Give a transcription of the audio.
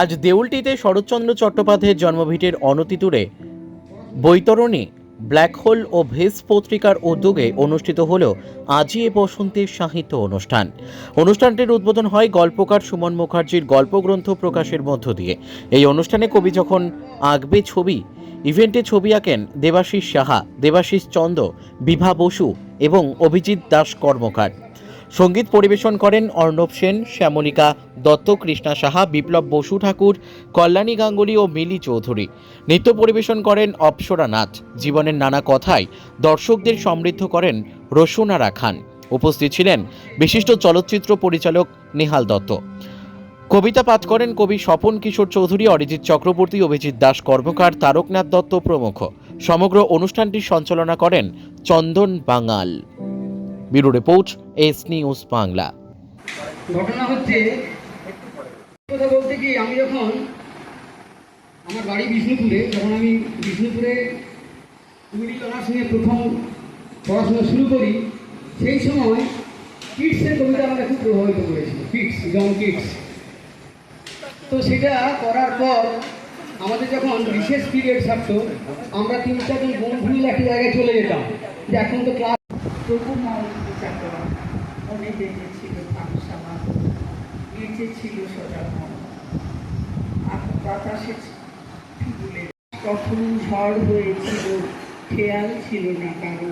আজ দেউলটিতে শরৎচন্দ্র চট্টোপাধ্যায়ের জন্মভিটের অনতিদূরে বৈতরণী, black hole ও ভেস পত্রিকার উদ্যোগে অনুষ্ঠিত হল আজি এ বসন্তের সাহিত্য অনুষ্ঠান। অনুষ্ঠানটির উদ্বোধন হয় গল্পকার সুমন মুখার্জির গল্পগ্রন্থ প্রকাশের মধ্য দিয়ে। এই অনুষ্ঠানে কবি যখন আঁকবে ছবি, ইভেন্টে ছবি আঁকেন দেবাশিস সাহা, দেবাশিস চন্দ, বিভা বসু এবং অভিজিৎ দাস কর্মকার। সংগীত পরিবেশন করেন অর্ণব সেন, শ্যামলিকা দত্ত, কৃষ্ণা সাহা, বিপ্লব বসু ঠাকুর, কল্যাণী গাঙ্গুলি ও মিলি চৌধুরী। নৃত্য পরিবেশন করেন অপসরা নাথ। জীবনের নানা কথায় দর্শকদের সমৃদ্ধ করেন রসুনারা খান। উপস্থিত ছিলেন বিশিষ্ট চলচ্চিত্র পরিচালক নেহাল দত্ত। কবিতা পাঠ করেন কবি স্বপন কিশোর চৌধুরী, অরিজিৎ চক্রবর্তী, অভিজিৎ দাস কর্মকার, তারকনাথ দত্ত প্রমুখ। সমগ্র অনুষ্ঠানটি সঞ্চালনা করেন Chandan Bangal. Bureau report, S news Bangla. ঘটনা হচ্ছে, কথা বলতে কি আমি যখন আমার বাড়ি বিষ্ণুপুরে, যখন আমি বিষ্ণুপুরে অনার্স নিয়ে প্রথম পড়াশোনা শুরু করি, সেই সময় কিডসের কবিতা আমাকে খুব প্রভাবিত করেছিল, কিডস, জন কিডস। তো সেটা করার পর আমাদের যখন বিশেষ পিরিয়ড থাকতো আমরা তিন চারজন বন্ধু মিলে একটা জায়গায় চলে যেতাম, যে এখন তো ক্লাস তবু মৌলিক চাকরা মনে বেঁধেছিল বেঁচে ছিল সোজা মন বাতাসে কখন ঝড় হয়েছিল, খেয়াল ছিল না কারও